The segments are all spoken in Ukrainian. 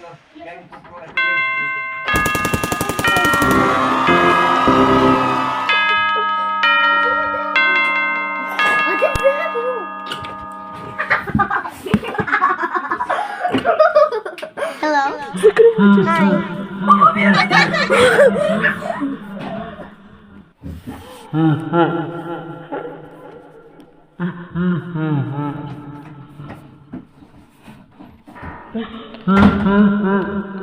Carlos, ya uh-huh.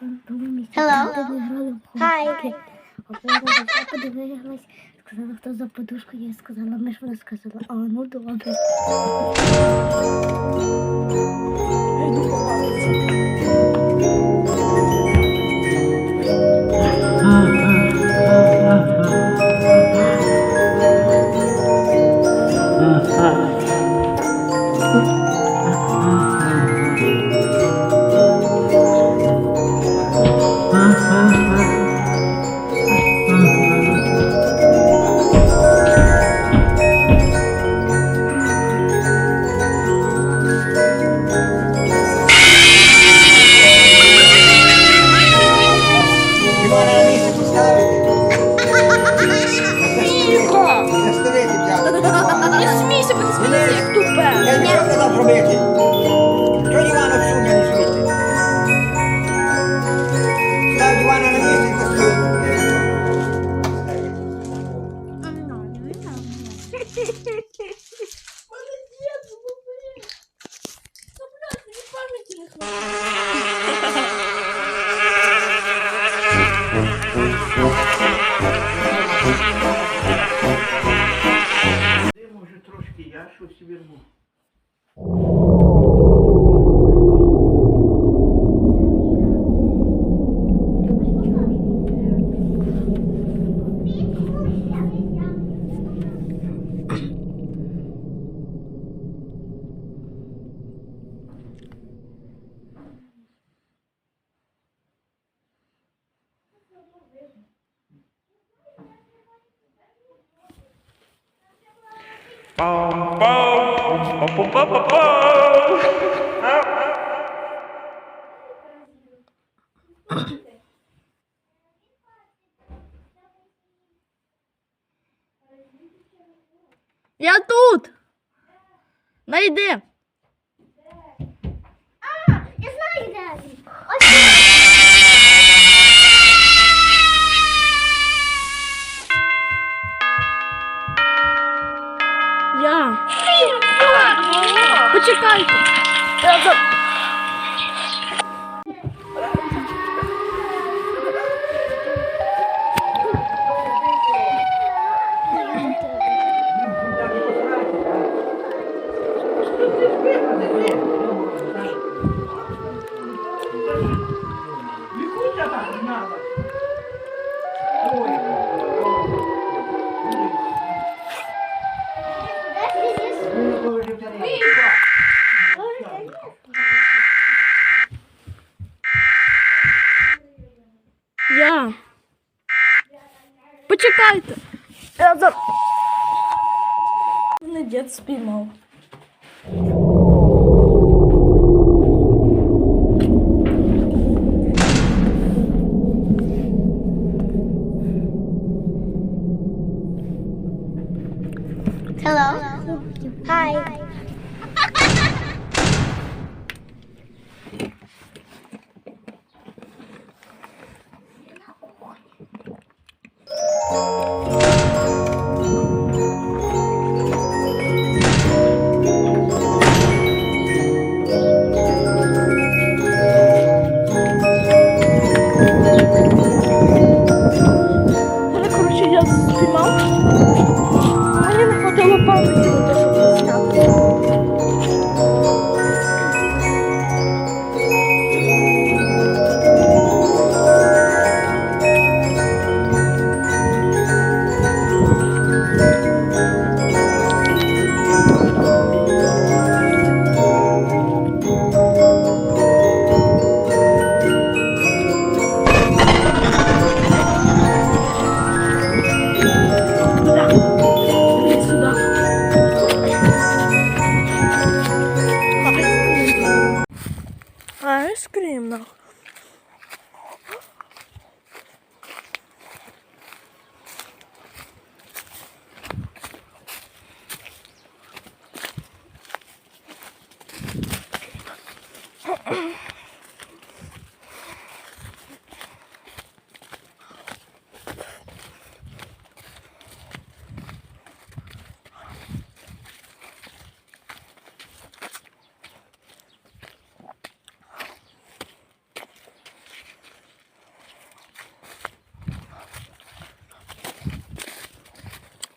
Hello. Hi. Я подивилась, сказала, хто за подушку, я сказала, ми ж вона сказала, а ну добре. Івана Yeah. Я тут! Найди! Почекайте. Мене дід.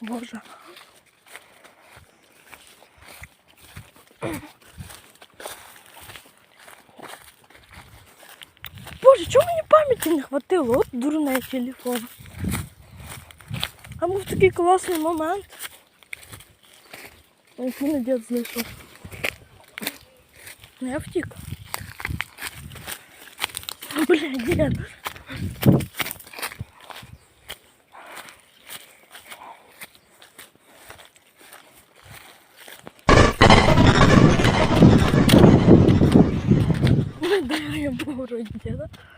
Боже. Боже, чому мені пам'яті не хватило? От дурний телефон. А був такий класний момент. Ось мене дід знайшов. Ну я втік. Бля, дід. Ой, да, я був вроді діда. За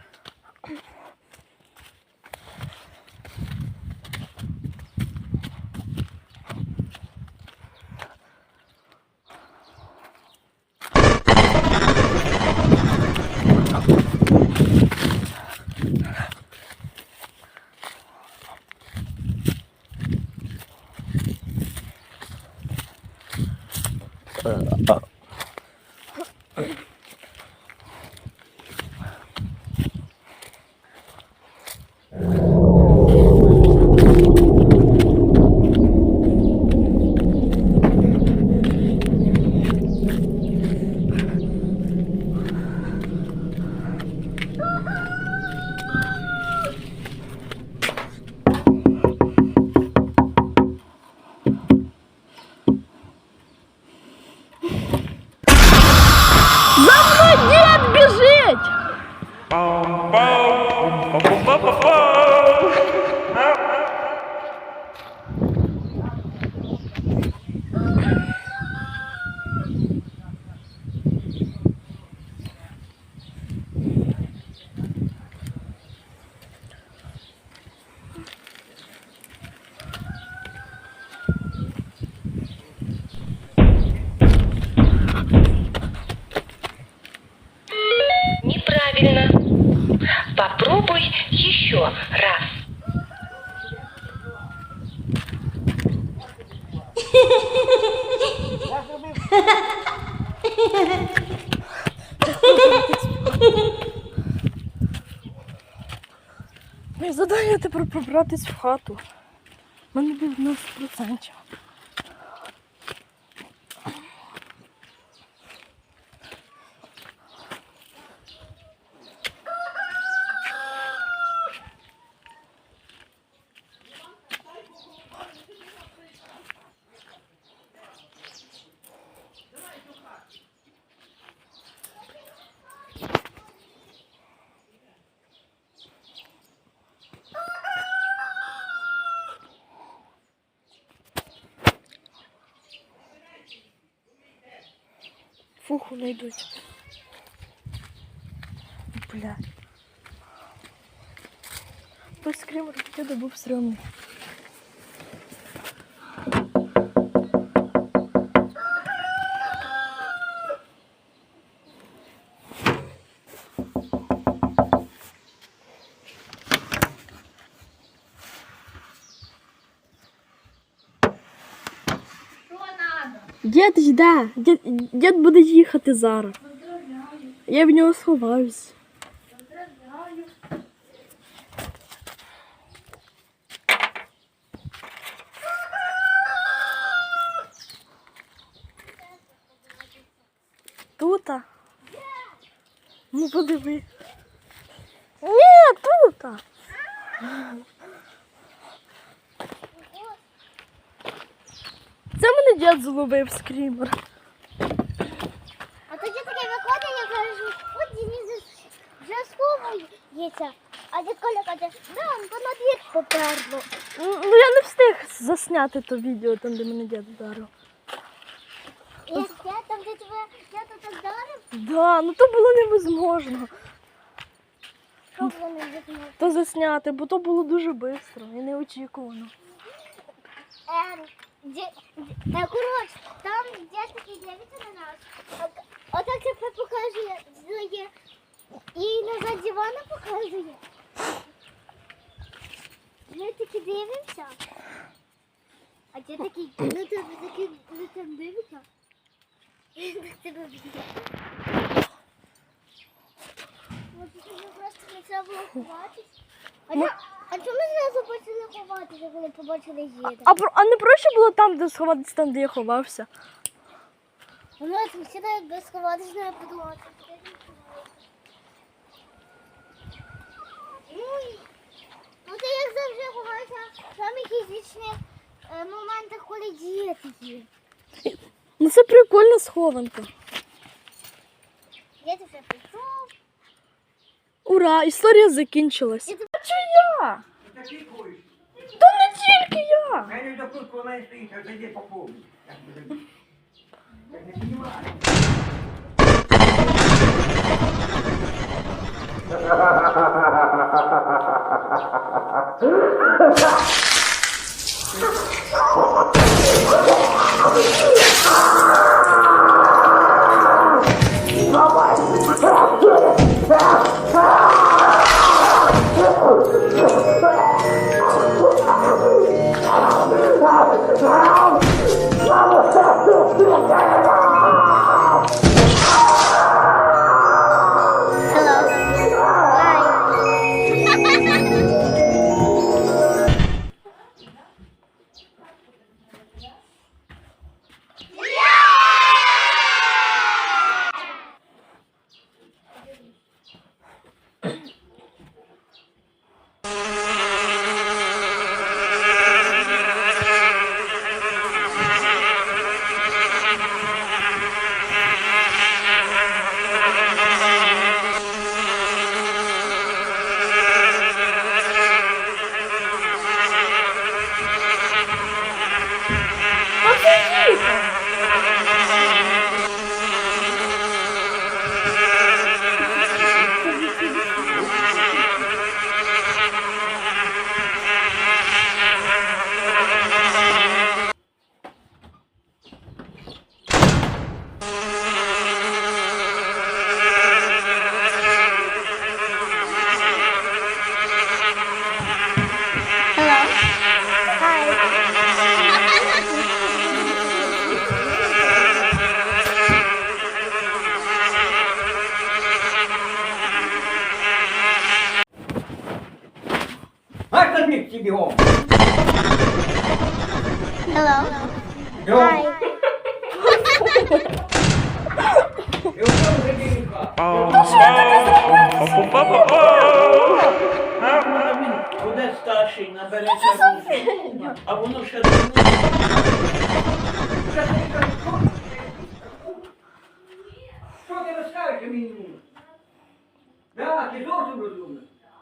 Моє завдання тепер пробратись в хату. У мене 90%. Фух, вони йдуть. Бля. Пусть скример хотів був стрьомний. Дід йде. Дід, дід буде їхати зараз. Я в нього сховаюсь. Тута. Ну подиви. Ні, тута. Це дід зловив скрімер. А тоді таке виходить, я кажу, от Денис вже сховується. А дід Коля каже, да, то на двір поперло. Ну я не встиг засняти то відео, там, де мене дід вдарив. І я там, де тебе я тут так вдарив, Да, ну то було невозможно. що. То засняти, бо то було дуже швидко і неочікувано. Ем, коротше, там дядь такий дивиться на нас. Отак тебе показує. І назад дивана показує. Ми такі дивимося. А ти такий, ну ти такий, ну там дивиться. І так тебе б'є. Може, тобі просто не треба було ховатись? А, а чому ми зразу почали ховатися, коли побачили їда? А, а не проще було там, де сховатися, там, де я ховався. Ну, це всегда якби сховатися, не подумати. Ну, ну ти як завжди ховаєшся в самих фізичних е, моментах, коли діти є. Ну це прикольна схованка. Я все прийшов. Ура, історія закінчилась. Я тебе- А чого я? Такий куєш. Та не тільки я. Мене до тут, вона і стоїть, а зайди по повні. Я не- Я Hello. Цьому. Буде старший, набереться. А воно ще не Що ти розкажеш мені? Да, ти зовсім розумна.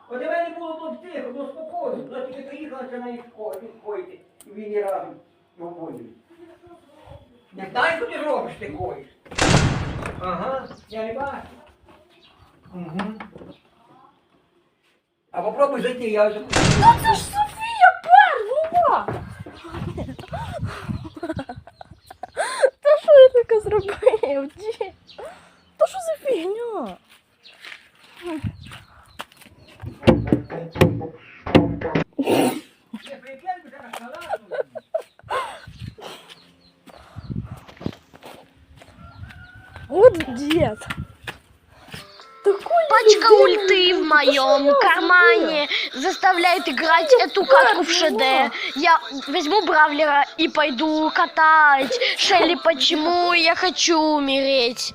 От мене було б тихо, було спокійно. Тільки приїхала на їх коїти. І він і разом його. Не знаю, що ти робиш, ти коїш? Ага, я не бачу. Угу. А попробуй зайти, я вже... Це ж Софія Первова! Та що я таке зробив? Заставляет играть эту катку в ШД. Я возьму Бравлера и пойду катать. Шелли, почему я хочу умереть?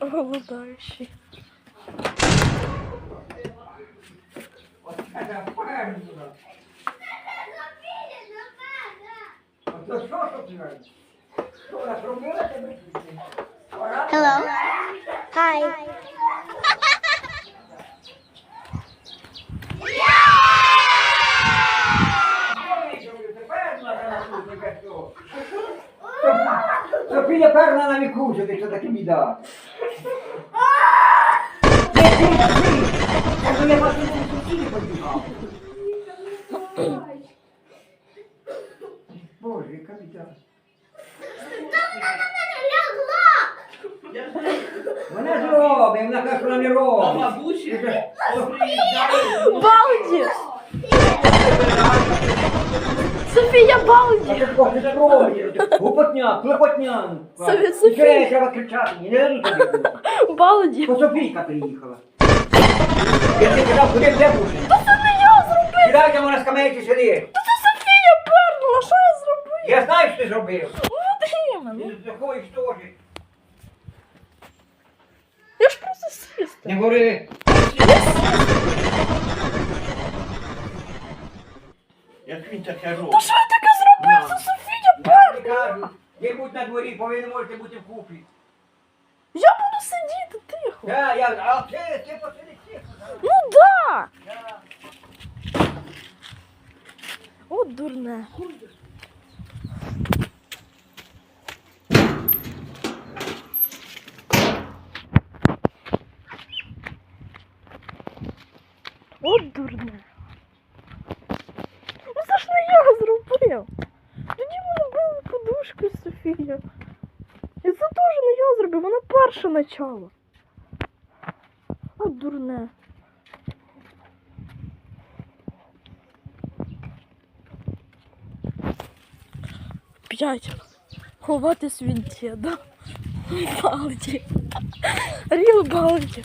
Голодающий. От це впевнено. От то що, що ти робиш? Що вона зробила тебе? Пора? Hello. Hi. Софія перна на віку, що ти що таке біда. Ти, ти, ти! Кажу, я вас не сусіді побігав. Боже, яка біда. Вона ж робить, вона каже, що вона не А робить. бабусі приїжджає. Балді! Софія Балді! Гупотня, клепотня. Софія. Софія. треба кричати, не дадуть тобі. Балді! Софійка приїхала. Я тобі казав, куди де? Це не я зробив! Сідайте, вона скамейці сиди. Та це Софія пернула! Що я зробив? Я знаю, що ти зробив. Теж. Я ж просто сісти. Не говори. Як він таке робить? Та що я таке зробив? Це Софія Я кажу, ви будь на дворі, бо ви не можете бути в купі. Я буду сидіти тихо. Я, я, а ти, ти посиди тихо. Ну да! Я. От дурне. От дурне. Ну це ж не я зробив. Тоді мене били подушкою Софія. І це теж не я зробив, вона начала. От дурне. П'ять. Ховатись від да? Балді. Ріл балді.